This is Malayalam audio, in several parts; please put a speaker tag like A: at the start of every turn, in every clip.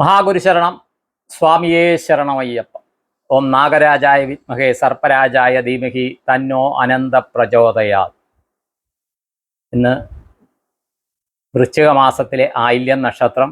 A: മഹാഗുരുശരണം സ്വാമിയേ ശരണമയ്യപ്പ. ഓം നാഗരാജായ വിദ്മഹേ സർപ്പരാജായ ധീമഹി തന്നോ അനന്ത പ്രചോദയാ ഇന്ന് വൃശ്ചിക മാസത്തിലെ ആയില്യം നക്ഷത്രം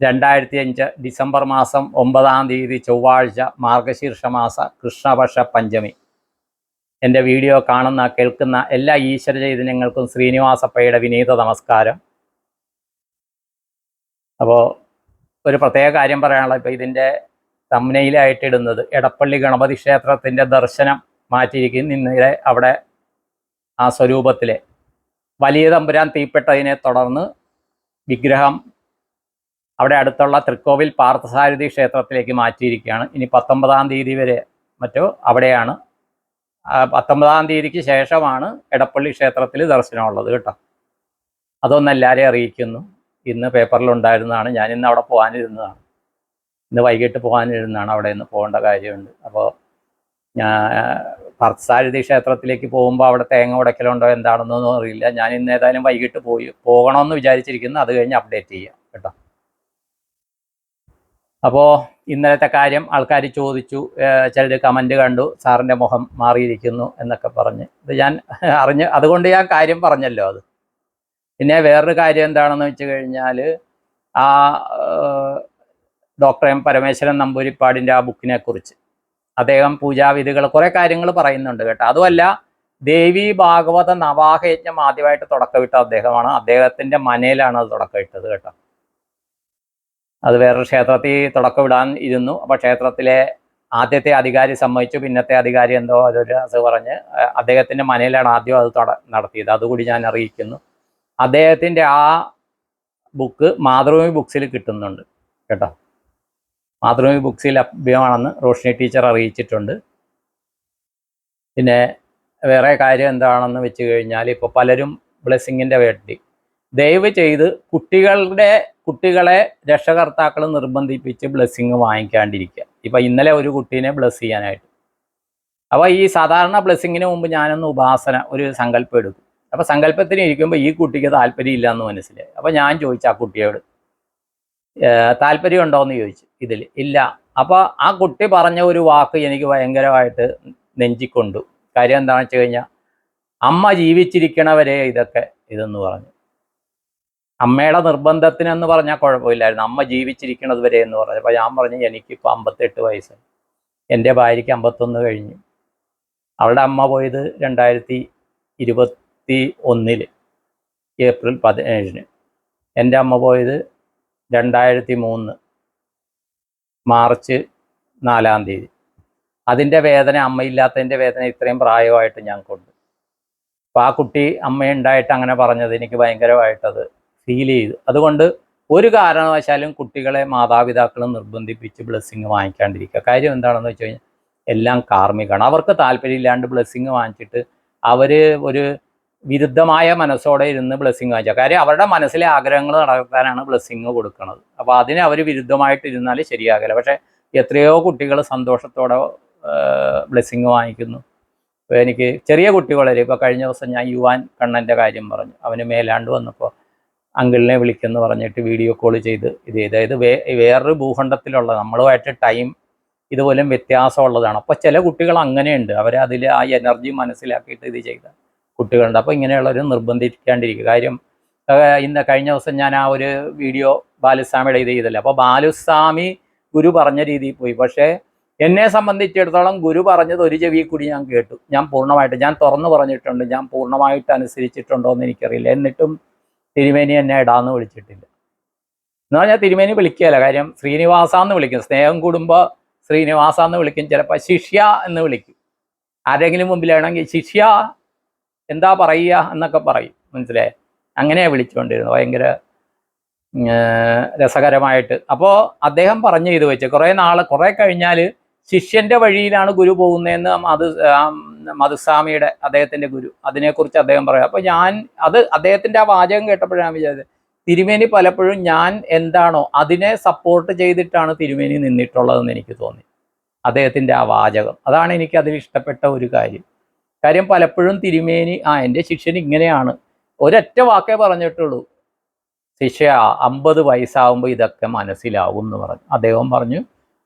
A: രണ്ടായിരത്തി അഞ്ച് ഡിസംബർ മാസം ഒമ്പതാം തീയതി ചൊവ്വാഴ്ച മാർഗശീർഷ മാസ കൃഷ്ണപക്ഷ പഞ്ചമി. എന്റെ വീഡിയോ കാണുന്ന കേൾക്കുന്ന എല്ലാ ഈശ്വര ചൈതന്യങ്ങൾക്കും ശ്രീനിവാസപ്പയുടെ വിനീത നമസ്കാരം. അപ്പോൾ ഒരു പ്രത്യേക കാര്യം പറയാനുള്ള ഇപ്പോൾ ഇതിന്റെ തമ്മനയിലായിട്ട് ഇടുന്നത് എടപ്പള്ളി ഗണപതി ക്ഷേത്രത്തിന്റെ ദർശനം മാറ്റിയിരിക്കും ഇന്നലെ അവിടെ ആ സ്വരൂപത്തിലെ. വലിയ തമ്പുരാൻ തീപ്പെട്ടതിനെ തുടർന്ന് വിഗ്രഹം അവിടെ അടുത്തുള്ള തൃക്കോവിൽ പാർത്ഥസാരഥി ക്ഷേത്രത്തിലേക്ക് മാറ്റിയിരിക്കുകയാണ്. ഇനി പത്തൊമ്പതാം തീയതി വരെ മറ്റോ അവിടെയാണ്. പത്തൊമ്പതാം തീയതിക്ക് ശേഷമാണ് എടപ്പള്ളി ക്ഷേത്രത്തിൽ ദർശനമുള്ളത് കേട്ടോ. അതൊന്നെല്ലാവരെയും അറിയിക്കുന്നു. ഇന്ന് പേപ്പറിലുണ്ടായിരുന്നതാണ്. ഞാൻ ഇന്ന് അവിടെ പോകാനിരുന്നതാണ്. ഇന്ന് വൈകിട്ട് പോകാനിരുന്നതാണ് അവിടെ ഇന്ന് പോകേണ്ട കാര്യമുണ്ട്. അപ്പോൾ ഞാൻ പാർത്ഥസാരഥി ക്ഷേത്രത്തിലേക്ക് പോകുമ്പോൾ അവിടെ തേങ്ങ ഉടക്കലുണ്ടോ എന്താണെന്നൊന്നും അറിയില്ല. ഞാൻ ഇന്ന് ഏതായാലും വൈകിട്ട് പോയി പോകണമെന്ന് വിചാരിച്ചിരിക്കുന്നു. അത് കഴിഞ്ഞ് അപ്ഡേറ്റ് ചെയ്യാം കേട്ടോ. അപ്പോൾ ഇന്നലത്തെ കാര്യം ആൾക്കാർ ചോദിച്ചു. ചിലർ കമന്റ് കണ്ടു. സാറിന്റെ മുഖം മാറിയിരിക്കുന്നു എന്നൊക്കെ പറഞ്ഞ്. ഇത് ഞാൻ അറിഞ്ഞ് അതുകൊണ്ട് ഞാൻ കാര്യം പറഞ്ഞല്ലോ അത്. പിന്നെ വേറൊരു കാര്യം എന്താണെന്ന് വെച്ച് കഴിഞ്ഞാൽ ആ ഡോക്ടർ എം പരമേശ്വരൻ നമ്പൂരിപ്പാടിന്റെ ആ ബുക്കിനെ കുറിച്ച്. അദ്ദേഹം പൂജാവിധികൾ കുറേ കാര്യങ്ങൾ പറയുന്നുണ്ട് കേട്ടോ. അതുമല്ല ദേവി ഭാഗവത നവാഹയജ്ഞം ആദ്യമായിട്ട് തുടക്കമിട്ട അദ്ദേഹമാണ്. അദ്ദേഹത്തിന്റെ മനയിലാണ് അത് തുടക്കമിട്ടത് കേട്ടോ. അത് വേറൊരു ക്ഷേത്രത്തിൽ തുടക്കമിടാൻ ഇരുന്നു. അപ്പോൾ ക്ഷേത്രത്തിലെ ആദ്യത്തെ അധികാരി സമ്മതിച്ചു. പിന്നത്തെ അധികാരി എന്തോ അതൊരു അത് പറഞ്ഞ് അദ്ദേഹത്തിന്റെ മനയിലാണ് ആദ്യം അത് നടത്തിയത്. അതുകൂടി ഞാൻ അറിയിക്കുന്നു. അദ്ദേഹത്തിന്റെ ആ ബുക്ക് മാതൃഭൂമി ബുക്സിൽ കിട്ടുന്നുണ്ട് കേട്ടോ. മാതൃഭൂമി ബുക്സിൽ ലഭ്യമാണെന്ന് റോഷിനി ടീച്ചർ അറിയിച്ചിട്ടുണ്ട്. പിന്നെ വേറെ കാര്യം എന്താണെന്ന് വെച്ച് കഴിഞ്ഞാൽ ഇപ്പോൾ പലരും ബ്ലെസ്സിങ്ങിന്റെ വേണ്ടി ദയവ് ചെയ്ത് കുട്ടികളുടെ കുട്ടികളെ രക്ഷകർത്താക്കൾ നിർബന്ധിപ്പിച്ച് ബ്ലെസ്സിങ് വാങ്ങിക്കാണ്ടിരിക്കുക. ഇപ്പം ഇന്നലെ ഒരു കുട്ടീനെ ബ്ലെസ് ചെയ്യാനായിട്ട്. അപ്പോൾ ഈ സാധാരണ ബ്ലെസ്സിങ്ങിന് മുമ്പ് ഞാനൊന്ന് ഉപാസന ഒരു സങ്കല്പം എടുക്കും. അപ്പോൾ സങ്കല്പത്തിന് ഇരിക്കുമ്പോൾ ഈ കുട്ടിക്ക് താല്പര്യമില്ല എന്ന് മനസ്സിലായി. അപ്പോൾ ഞാൻ ചോദിച്ചു ആ കുട്ടിയോട് താല്പര്യം ഉണ്ടോ എന്ന് ചോദിച്ചു ഇതിൽ ഇല്ല. അപ്പോൾ ആ കുട്ടി പറഞ്ഞ ഒരു വാക്ക് എനിക്ക് ഭയങ്കരമായിട്ട് നെഞ്ചിക്കൊണ്ടു. കാര്യം എന്താണെന്ന് വെച്ച് കഴിഞ്ഞാൽ അമ്മ ജീവിച്ചിരിക്കണവരെ ഇതൊക്കെ ഇതെന്ന് പറഞ്ഞു. അമ്മയുടെ നിർബന്ധത്തിനെന്ന് പറഞ്ഞാൽ കുഴപ്പമില്ലായിരുന്നു. അമ്മ ജീവിച്ചിരിക്കണത് വരെ എന്ന് പറഞ്ഞു. അപ്പോൾ ഞാൻ പറഞ്ഞു എനിക്കിപ്പോൾ അമ്പത്തെട്ട് വയസ്സ്. എന്റെ ഭാര്യയ്ക്ക് അമ്പത്തൊന്ന് കഴിഞ്ഞു. അവളുടെ അമ്മ പോയത് രണ്ടായിരത്തി ഇരുപത്തി ഒന്നിൽ ഏപ്രിൽ പതിനേഴിന്. എന്റെ അമ്മ പോയത് രണ്ടായിരത്തി മൂന്ന് മാർച്ച് നാലാം തീയതി. അതിന്റെ വേദന അമ്മയില്ലാത്തതിന്റെ വേദന ഇത്രയും പ്രായമായിട്ട് ഞങ്ങൾക്കുണ്ട്. അപ്പോൾ ആ കുട്ടി അമ്മയുണ്ടായിട്ട് അങ്ങനെ പറഞ്ഞത് എനിക്ക് ഭയങ്കരമായിട്ടത് ഫീൽ ചെയ്തു. അതുകൊണ്ട് ഒരു കാരണവശാലും കുട്ടികളെ മാതാപിതാക്കൾ നിർബന്ധിപ്പിച്ച് ബ്ലെസ്സിങ് വാങ്ങിക്കാണ്ടിരിക്കുക. കാര്യം എന്താണെന്ന് വെച്ച് കഴിഞ്ഞാൽ എല്ലാം കാർമ്മികമാണ് അവർക്ക് താല്പര്യമില്ലാണ്ട് ബ്ലെസ്സിങ് വാങ്ങിച്ചിട്ട് അവർ ഒരു വിരുദ്ധമായ മനസ്സോടെ ഇരുന്ന് ബ്ലെസ്സിങ് വാങ്ങിച്ച കാര്യം അവരുടെ മനസ്സിലെ ആഗ്രഹങ്ങൾ നടക്കാനാണ് ബ്ലെസ്സിങ് കൊടുക്കുന്നത് അപ്പോൾ അതിന് അവർ വിരുദ്ധമായിട്ട് ഇരുന്നാൽ ശരിയാകില്ല. പക്ഷേ എത്രയോ കുട്ടികൾ സന്തോഷത്തോടെ ബ്ലെസ്സിങ് വാങ്ങിക്കുന്നു. ഇപ്പോൾ എനിക്ക് ചെറിയ കുട്ടികളെ ഇപ്പോൾ കഴിഞ്ഞ ദിവസം ഞാൻ യുവാൻ കണ്ണന്റെ കാര്യം പറഞ്ഞു. അവന് മേലാണ്ട് വന്നപ്പോൾ അങ്കിളിനെ വിളിക്കുന്നു പറഞ്ഞിട്ട് വീഡിയോ കോൾ ചെയ്ത് ഇത് അതായത് വേ വേറൊരു ഭൂഖണ്ഡത്തിലുള്ള നമ്മളുമായിട്ട് ടൈം ഇതുപോലും വ്യത്യാസമുള്ളതാണ്. അപ്പോൾ ചില കുട്ടികൾ അങ്ങനെയുണ്ട്. അവർ അതിൽ ആ എനർജി മനസ്സിലാക്കിയിട്ട് ഇത് ചെയ്ത കുട്ടികളുണ്ട്. അപ്പോൾ ഇങ്ങനെയുള്ളവർ നിർബന്ധിക്കാണ്ടിരിക്കുക. കാര്യം ഇന്ന് കഴിഞ്ഞ ദിവസം ഞാൻ ആ ഒരു വീഡിയോ ബാലുസ്വാമിയുടെ ഇത് ചെയ്തല്ലേ. അപ്പോൾ ബാലുസ്വാമി ഗുരു പറഞ്ഞ രീതിയിൽ പോയി. പക്ഷേ എന്നെ സംബന്ധിച്ചിടത്തോളം ഗുരു പറഞ്ഞത് ഒരു ചെവി കൂടി ഞാൻ കേട്ടു. ഞാൻ പൂർണമായിട്ട് ഞാൻ തുറന്നു പറഞ്ഞിട്ടുണ്ട്. ഞാൻ പൂർണമായിട്ട് അനുസരിച്ചിട്ടുണ്ടോ എന്ന് എനിക്കറിയില്ല. എന്നിട്ടും തിരുമേനി എന്നെ ഇടാന്ന് വിളിച്ചിട്ടില്ല. എന്ന് പറഞ്ഞാൽ തിരുമേനി വിളിക്കുകയല്ല. കാര്യം ശ്രീനിവാസ എന്ന് വിളിക്കും. സ്നേഹം കൂടുമ്പോൾ ശ്രീനിവാസ എന്ന് വിളിക്കും. ചിലപ്പോൾ ശിഷ്യ എന്ന് വിളിക്കും. ആരെങ്കിലും മുമ്പിലാണെങ്കിൽ ശിഷ്യ എന്താ പറയുക എന്നൊക്കെ പറയും. മനസ്സിലായി? അങ്ങനെ വിളിച്ചുകൊണ്ടിരുന്നു ഭയങ്കര രസകരമായിട്ട്. അപ്പോൾ അദ്ദേഹം പറഞ്ഞു ഇത് വെച്ച്. കുറേ നാൾ കുറേ കഴിഞ്ഞാൽ ശിഷ്യന്റെ വഴിയിലാണ് ഗുരു പോകുന്നതെന്ന് മധു മധുസ്വാമിയുടെ അദ്ദേഹത്തിന്റെ ഗുരു. അതിനെക്കുറിച്ച് അദ്ദേഹം പറയാം. അപ്പോൾ ഞാൻ അത് അദ്ദേഹത്തിന്റെ ആ വാചകം കേട്ടപ്പോഴാണ് വിചാരിച്ചത് തിരുമേനി പലപ്പോഴും ഞാൻ എന്താണോ അതിനെ സപ്പോർട്ട് ചെയ്തിട്ടാണ് തിരുമേനി നിന്നിട്ടുള്ളതെന്ന് എനിക്ക് തോന്നി. അദ്ദേഹത്തിന്റെ ആ വാചകം. അതാണ് എനിക്ക് അതിൽ ഇഷ്ടപ്പെട്ട ഒരു കാര്യം. കാര്യം പലപ്പോഴും തിരുമേനി ആ എന്റെ ശിഷ്യൻ ഇങ്ങനെയാണ്. ഒരൊറ്റ വാക്കേ പറഞ്ഞിട്ടുള്ളൂ. ശിഷ്യ അമ്പത് വയസ്സാവുമ്പോൾ ഇതൊക്കെ മനസ്സിലാവും എന്ന് പറഞ്ഞു. അദ്ദേഹം പറഞ്ഞു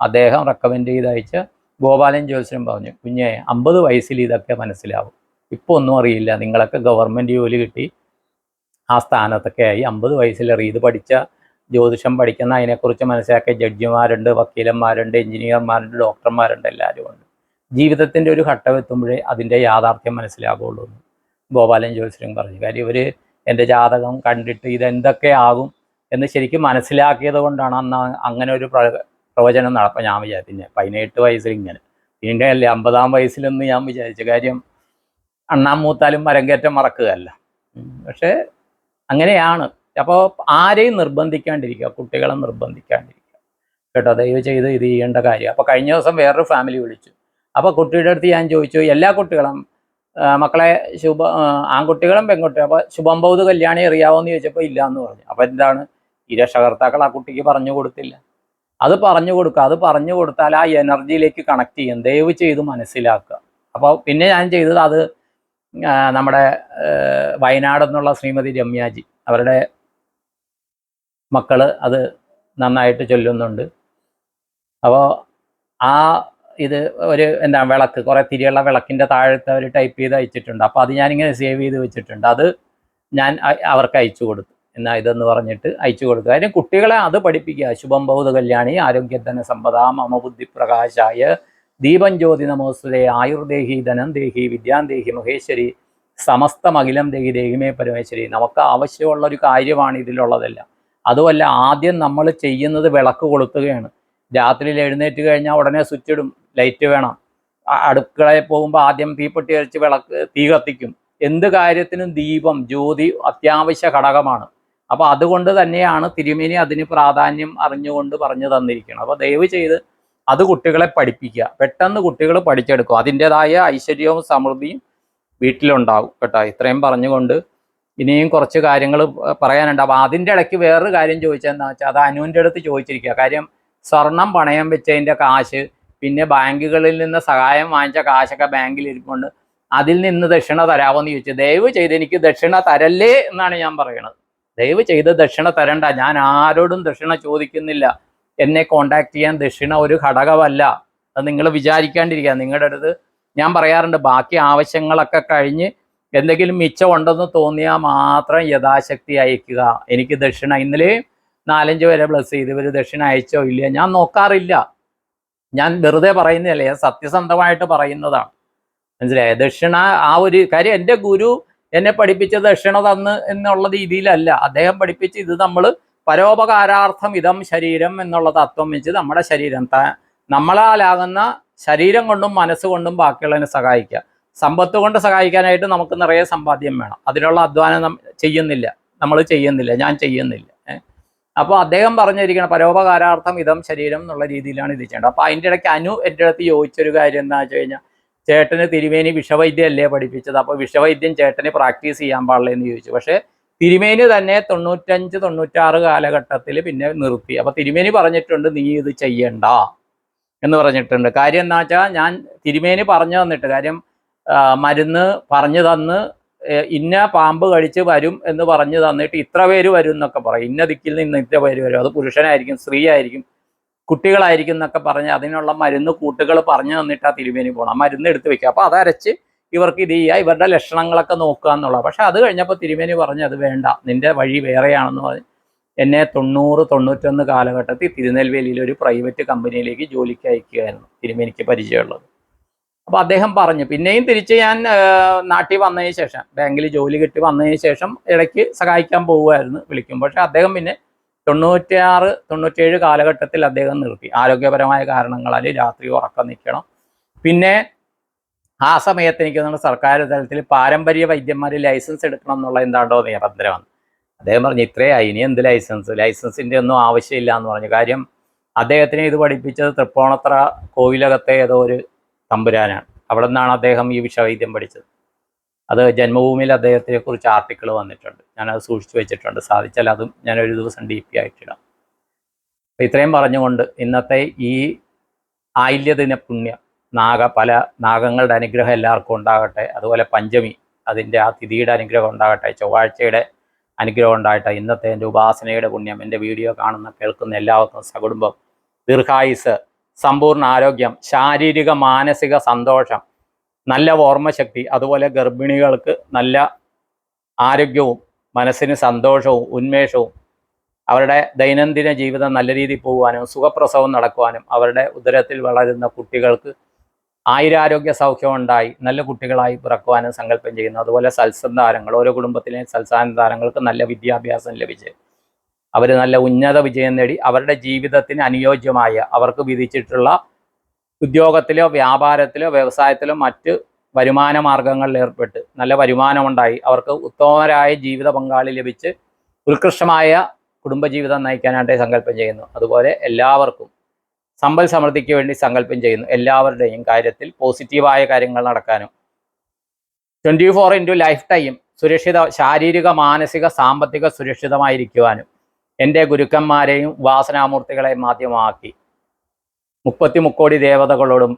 A: അദ്ദേഹം റെക്കമെൻഡ് ചെയ്ത് അയച്ച ഗോപാലൻ ജോത്സ്യൻ പറഞ്ഞു കുഞ്ഞെ അമ്പത് വയസ്സിൽ ഇതൊക്കെ മനസ്സിലാവും. ഇപ്പോൾ ഒന്നും അറിയില്ല. നിങ്ങളൊക്കെ ഗവൺമെന്റ് ജോലി കിട്ടി. ആ സ്ഥാനത്തൊക്കെ ആയി അമ്പത് വയസ്സിലേറി. ഇത് പഠിച്ച ജ്യോതിഷം പഠിക്കുന്ന അതിനെക്കുറിച്ച് മനസ്സിലാക്കിയ ജഡ്ജിമാരുണ്ട് വക്കീലന്മാരുണ്ട് എഞ്ചിനീയർമാരുണ്ട് ഡോക്ടർമാരുണ്ട് എല്ലാവരും ഉണ്ട്. ജീവിതത്തിന്റെ ഒരു ഘട്ടം എത്തുമ്പോഴേ അതിന്റെ യാഥാർത്ഥ്യം മനസ്സിലാകുള്ളൂ എന്ന് ഗോപാലൻ ജോത്സ്യൻ പറഞ്ഞു. കാര്യം ഇവർ എന്റെ ജാതകം കണ്ടിട്ട് ഇതെന്തൊക്കെ ആകും എന്ന് ശരിക്കും മനസ്സിലാക്കിയത് കൊണ്ടാണ് അന്ന് അങ്ങനെ ഒരു പ്ര- പ്രവചനം നടപ്പം ഞാൻ വിചാരിച്ചു പിന്നെ പതിനെട്ട് വയസ്സിൽ ഇങ്ങനെ. പിന്നെ അല്ലേ അമ്പതാം വയസ്സിലൊന്ന് ഞാൻ വിചാരിച്ചു. കാര്യം അണ്ണാൻ മൂത്താലും മരങ്കേറ്റം മറക്കുകയല്ല. പക്ഷേ അങ്ങനെയാണ്. അപ്പോൾ ആരെയും നിർബന്ധിക്കാണ്ടിരിക്കുക കുട്ടികളെ നിർബന്ധിക്കാണ്ടിരിക്കുക. കേട്ടോ ദയവ് ചെയ്ത് ഇത് ചെയ്യേണ്ട കാര്യം. അപ്പോൾ കഴിഞ്ഞ ദിവസം വേറൊരു ഫാമിലി വിളിച്ചു. അപ്പോൾ കുട്ടിയുടെ അടുത്ത് ഞാൻ ചോദിച്ചു എല്ലാ കുട്ടികളും മക്കളെ ശുഭ ആൺകുട്ടികളും പെൺകുട്ടികളും അപ്പോൾ ശുഭം ബൗദ്ധ കല്യാണി അറിയാവോന്ന് ചോദിച്ചപ്പോൾ ഇല്ല എന്ന് പറഞ്ഞു. അപ്പോൾ എന്താണ്? ഈ രക്ഷകർത്താക്കൾ ആ കുട്ടിക്ക് പറഞ്ഞു കൊടുത്തില്ല. അത് പറഞ്ഞു കൊടുക്കുക. അത് പറഞ്ഞു കൊടുത്താൽ ആ എനർജിയിലേക്ക് കണക്ട് ചെയ്യും. ദയവ് ചെയ്ത് മനസ്സിലാക്കുക. അപ്പോൾ പിന്നെ ഞാൻ ചെയ്തത് അത് നമ്മുടെ വയനാട് എന്നുള്ള ശ്രീമതി രമ്യാജി അവരുടെ മക്കൾ അത് നന്നായിട്ട് ചൊല്ലുന്നുണ്ട്. അപ്പോൾ ആ ഇത് ഒരു എന്താ വിളക്ക് കുറേ തിരിയുള്ള വിളക്കിന്റെ താഴത്തെ ഒരു ടൈപ്പ് ചെയ്ത് അയച്ചിട്ടുണ്ട്. അപ്പോൾ അത് ഞാനിങ്ങനെ സേവ് ചെയ്ത് വെച്ചിട്ടുണ്ട്. അത് ഞാൻ അവർക്ക് അയച്ചു കൊടുത്തു. എന്നാ ഇതെന്ന് പറഞ്ഞിട്ട് അയച്ചു കൊടുക്കുക അതിന് കുട്ടികളെ അത് പഠിപ്പിക്കുക. ശുഭം ബൗദ്ധ കല്യാണി ആരോഗ്യധന സമ്പദ മമ ബുദ്ധി പ്രകാശായ ദീപം ജ്യോതി നമോസ്തുതേ ആയുർദേഹി ധനം ദേഹി വിദ്യാം ദേഹി മഹേശ്വരി സമസ്തം ദേഹി ദേഹിമേ പരമേശ്വരി. നമുക്ക് ആവശ്യമുള്ള ഒരു കാര്യമാണ് ഇതിലുള്ളതെല്ലാം. അതുമല്ല ആദ്യം നമ്മൾ ചെയ്യുന്നത് വിളക്ക് കൊളുത്തുകയാണ്. രാത്രിയിൽ എഴുന്നേറ്റ് കഴിഞ്ഞാൽ ഉടനെ സ്വിച്ച് ഇടും ലൈറ്റ് വേണം. അടുക്കളയിൽ പോകുമ്പോൾ ആദ്യം തീപ്പെട്ടി അരച്ച് വിളക്ക് തീ കത്തിക്കും. എന്ത് കാര്യത്തിനും ദീപം ജ്യോതി അത്യാവശ്യ ഘടകമാണ്. അപ്പോൾ അതുകൊണ്ട് തന്നെയാണ് തിരുമേനി അതിന് പ്രാധാന്യം അറിഞ്ഞുകൊണ്ട് പറഞ്ഞു തന്നിരിക്കുന്നത്. അപ്പോൾ ദയവ് ചെയ്ത് അത് കുട്ടികളെ പഠിപ്പിക്കുക. പെട്ടെന്ന് കുട്ടികൾ പഠിച്ചെടുക്കും. അതിന്റെതായ ഐശ്വര്യവും സമൃദ്ധിയും വീട്ടിലുണ്ടാവും കേട്ടോ. ഇത്രയും പറഞ്ഞുകൊണ്ട് ഇനിയും കുറച്ച് കാര്യങ്ങൾ പറയാനുണ്ട്. അപ്പോൾ അതിന്റെ ഇടയ്ക്ക് വേറൊരു കാര്യം ചോദിച്ചതെന്ന് വെച്ചാൽ അത് അനുവിന്റെ അടുത്ത് ചോദിച്ചിരിക്കുക. കാര്യം സ്വർണം പണയം വെച്ചതിന്റെ കാശ് പിന്നെ ബാങ്കുകളിൽ നിന്ന് സഹായം വാങ്ങിച്ച കാശൊക്കെ ബാങ്കിൽ ഇരിപ്പുണ്ട്. അതിൽ നിന്ന് ദക്ഷിണ തരാമെന്ന് ചോദിച്ചു. ദയവ് ചെയ്ത് എനിക്ക് ദക്ഷിണ തരല്ലേ എന്നാണ് ഞാൻ പറയുന്നത്. ദയവ് ചെയ്ത് ദക്ഷിണ തരണ്ട. ഞാൻ ആരോടും ദക്ഷിണ ചോദിക്കുന്നില്ല. എന്നെ കോണ്ടാക്ട് ചെയ്യാൻ ദക്ഷിണ ഒരു ഘടകമല്ല. അത് നിങ്ങൾ വിചാരിക്കാണ്ടിരിക്കുക. നിങ്ങളുടെ അടുത്ത് ഞാൻ പറയാറുണ്ട് ബാക്കി ആവശ്യങ്ങളൊക്കെ കഴിഞ്ഞ് എന്തെങ്കിലും മിച്ചമുണ്ടെന്ന് തോന്നിയാൽ മാത്രം യഥാശക്തി അയക്കുക. എനിക്ക് ദക്ഷിണ ഇന്നലെ നാലഞ്ച് പേരെ ബ്ലസ് ചെയ്ത് ഇവർ ദക്ഷിണ അയച്ചോ ഇല്ല ഞാൻ നോക്കാറില്ല. ഞാൻ വെറുതെ പറയുന്നതല്ല ഞാൻ സത്യസന്ധമായിട്ട് പറയുന്നതാണ്. മനസ്സിലായ? ദക്ഷിണ ആ ഒരു കാര്യം എന്റെ ഗുരു എന്നെ പഠിപ്പിച്ച ദക്ഷിണ തന്ന് എന്നുള്ള രീതിയിലല്ല. അദ്ദേഹം പഠിപ്പിച്ച് ഇത് നമ്മൾ പരോപകാരാർത്ഥം ഇതം ശരീരം എന്നുള്ള തത്വം വെച്ച് നമ്മുടെ ശരീരം നമ്മളാലാകുന്ന ശരീരം കൊണ്ടും മനസ്സുകൊണ്ടും ബാക്കിയുള്ളതിനെ സഹായിക്കുക. സമ്പത്ത് കൊണ്ട് സഹായിക്കാനായിട്ട് നമുക്ക് നിറയെ സമ്പാദ്യം വേണം. അതിനുള്ള അധ്വാനം ചെയ്യുന്നില്ല. നമ്മൾ ചെയ്യുന്നില്ല. ഞാൻ ചെയ്യുന്നില്ല. അപ്പോൾ അദ്ദേഹം പറഞ്ഞിരിക്കണം പരോപകാരാർത്ഥം ഇതം ശരീരം എന്നുള്ള രീതിയിലാണ് ഇത് ചെയ്യേണ്ടത്. അപ്പോൾ അതിന്റെ ഇടയ്ക്ക് അനു എന്റെ അടുത്ത് ചോദിച്ചൊരു കാര്യം എന്താ വെച്ച് കഴിഞ്ഞാൽ ചേട്ടന് തിരുമേനി വിഷവൈദ്യം അല്ലേ പഠിപ്പിച്ചത്? അപ്പോൾ വിഷവൈദ്യം ചേട്ടന് പ്രാക്ടീസ് ചെയ്യാൻ പാടില്ല എന്ന് ചോദിച്ചു. പക്ഷേ തിരുമേനി തന്നെ തൊണ്ണൂറ്റഞ്ച് തൊണ്ണൂറ്റാറ് കാലഘട്ടത്തിൽ പിന്നെ നിർത്തി. അപ്പോൾ തിരുമേനി പറഞ്ഞിട്ടുണ്ട് നീ ഇത് ചെയ്യണ്ട എന്ന് പറഞ്ഞിട്ടുണ്ട്. കാര്യം എന്താ വെച്ചാൽ ഞാൻ തിരുമേനി പറഞ്ഞു തന്നിട്ട് കാര്യം മരുന്ന് പറഞ്ഞു തന്ന് ഇന്ന പാമ്പ് കഴിച്ച് വരും എന്ന് പറഞ്ഞു തന്നിട്ട് ഇത്ര പേര് വരും എന്നൊക്കെ പറയും. ഇന്ന ദിക്കിൽ നിന്ന് ഇത്ര പേര് വരും. അത് പുരുഷനായിരിക്കും സ്ത്രീ ആയിരിക്കും കുട്ടികളായിരിക്കും എന്നൊക്കെ പറഞ്ഞ് അതിനുള്ള മരുന്ന് കൂട്ടുകൾ പറഞ്ഞു തന്നിട്ട് ആ തിരുമേനി പോകണം മരുന്ന് എടുത്ത് വെക്കുക അപ്പോൾ അതരച്ച് ഇവർക്ക് ഇത് ചെയ്യുക ഇവരുടെ ലക്ഷണങ്ങളൊക്കെ നോക്കുക എന്നുള്ളത്. പക്ഷെ അത് കഴിഞ്ഞപ്പോൾ തിരുമേനി പറഞ്ഞു അത് വേണ്ട. നിന്റെ വഴി വേറെയാണെന്ന് പറഞ്ഞ് എന്നെ തൊണ്ണൂറ് തൊണ്ണൂറ്റൊന്ന് കാലഘട്ടത്തിൽ തിരുനെൽവേലിയിൽ ഒരു പ്രൈവറ്റ് കമ്പനിയിലേക്ക് ജോലിക്ക് അയക്കുകയായിരുന്നു. തിരുമേനിക്ക് പരിചയമുള്ളത്. അപ്പോൾ അദ്ദേഹം പറഞ്ഞു. പിന്നെയും തിരിച്ച് ഞാൻ നാട്ടിൽ വന്നതിന് ശേഷം ബാങ്കിൽ ജോലി കിട്ടി വന്നതിന് ശേഷം ഇടയ്ക്ക് സഹായിക്കാൻ പോവുമായിരുന്നു വിളിക്കും പക്ഷെ അദ്ദേഹം പിന്നെ തൊണ്ണൂറ്റിയാറ് തൊണ്ണൂറ്റിയേഴ് കാലഘട്ടത്തിൽ അദ്ദേഹം നിർത്തി. ആരോഗ്യപരമായ കാരണങ്ങളാൽ രാത്രി ഉറക്കം നിൽക്കണം. പിന്നെ ആ സമയത്ത് എനിക്ക് തോന്നുന്നു സർക്കാർ തലത്തിൽ പാരമ്പര്യ വൈദ്യന്മാർ ലൈസൻസ് എടുക്കണം എന്നുള്ള എന്താണ്ടോ നിരന്തരമാണ് അദ്ദേഹം പറഞ്ഞു ഇത്രയായി ഇനി എന്ത് ലൈസൻസ്? ലൈസൻസിന്റെ ഒന്നും ആവശ്യമില്ല എന്ന് പറഞ്ഞു. കാര്യം അദ്ദേഹത്തിനെ ഇത് പഠിപ്പിച്ചത് തൃപ്പോണത്ര കോവിലകത്തെ ഏതോ ഒരു തമ്പുരാനാണ്. അവിടെ നിന്നാണ് അദ്ദേഹം ഈ വിഷവൈദ്യം പഠിച്ചത്. അത് ജന്മഭൂമിയിൽ അദ്ദേഹത്തെക്കുറിച്ച് ആർട്ടിക്കിൾ വന്നിട്ടുണ്ട്. ഞാനത് സൂക്ഷിച്ചു വെച്ചിട്ടുണ്ട്. സാധിച്ചാൽ അതും ഞാൻ ഒരു ദിവസം ഡി പി ആയിട്ടിടാം. അപ്പം ഇത്രയും പറഞ്ഞുകൊണ്ട് ഇന്നത്തെ ഈ ആയില്യദിന പുണ്യം നാഗ പല നാഗങ്ങളുടെ അനുഗ്രഹം എല്ലാവർക്കും ഉണ്ടാകട്ടെ. അതുപോലെ പഞ്ചമി അതിന്റെ ആ തിഥിയുടെ അനുഗ്രഹം ഉണ്ടാകട്ടെ. ചൊവ്വാഴ്ചയുടെ അനുഗ്രഹം ഉണ്ടായിട്ടെ ഇന്നത്തെ എന്റെ ഉപാസനയുടെ പുണ്യം എന്റെ വീഡിയോ കാണുന്ന കേൾക്കുന്ന എല്ലാവർക്കും സകുടുംബം ദീർഘായുസ് സമ്പൂർണ ആരോഗ്യം ശാരീരിക മാനസിക സന്തോഷം നല്ല ഓർമ്മശക്തി അതുപോലെ ഗർഭിണികൾക്ക് നല്ല ആരോഗ്യവും മനസ്സിന് സന്തോഷവും ഉന്മേഷവും അവരുടെ ദൈനംദിന ജീവിതം നല്ല രീതിയിൽ പോകുവാനും സുഖപ്രസവം നടക്കുവാനും അവരുടെ ഉദരത്തിൽ വളരുന്ന കുട്ടികൾക്ക് ആയിരാരോഗ്യ സൗഖ്യം ഉണ്ടായി നല്ല കുട്ടികളായി പിറക്കുവാനും സങ്കല്പം ചെയ്യുന്നു. അതുപോലെ സൽസന്താരങ്ങൾ ഓരോ കുടുംബത്തിലെയും സൽസന്താരങ്ങൾക്ക് നല്ല വിദ്യാഭ്യാസം ലഭിച്ച്. അവർ നല്ല ഉന്നത വിജയം നേടി അവരുടെ ജീവിതത്തിന് അനുയോജ്യമായ അവർക്ക് വിധിച്ചിട്ടുള്ള ഉദ്യോഗത്തിലോ വ്യാപാരത്തിലോ വ്യവസായത്തിലോ മറ്റ് വരുമാന മാർഗങ്ങളിൽ ഏർപ്പെട്ട് നല്ല വരുമാനമുണ്ടായി. അവർക്ക് ഉത്തമരായ ജീവിത പങ്കാളി ലഭിച്ച് ഉത്കൃഷ്ടമായ കുടുംബജീവിതം നയിക്കാനായിട്ട് സങ്കല്പം ചെയ്യുന്നു. അതുപോലെ എല്ലാവർക്കും സമ്പൽ സമൃദ്ധിക്ക് വേണ്ടി സങ്കല്പം ചെയ്യുന്നു. എല്ലാവരുടെയും കാര്യത്തിൽ പോസിറ്റീവായ കാര്യങ്ങൾ നടക്കാനും. Twenty four into life time സുരക്ഷിത ശാരീരിക മാനസിക സാമ്പത്തിക സുരക്ഷിതമായിരിക്കുവാനും. എന്റെ ഗുരുക്കന്മാരെയും വാസനാമൂർത്തികളെയും മാധ്യമമാക്കി മുപ്പത്തി മുക്കോടി ദേവതകളോടും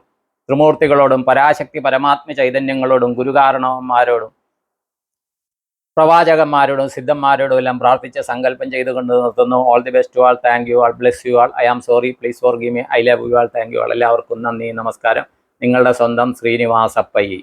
A: ത്രിമൂർത്തികളോടും പരാശക്തി പരമാത്മ ചൈതന്യങ്ങളോടും ഗുരുകാരണവന്മാരോടും പ്രവാചകന്മാരോടും സിദ്ധന്മാരോടും എല്ലാം പ്രാർത്ഥിച്ച് സങ്കല്പം ചെയ്തുകൊണ്ട് നിർത്തുന്നു. All the best all thank you all bless you all I am sorry please forgive me I love you all thank you all എല്ലാവർക്കും നന്ദി. നമസ്കാരം. നിങ്ങളുടെ സ്വന്തം ശ്രീനിവാസപ്പയ്യി.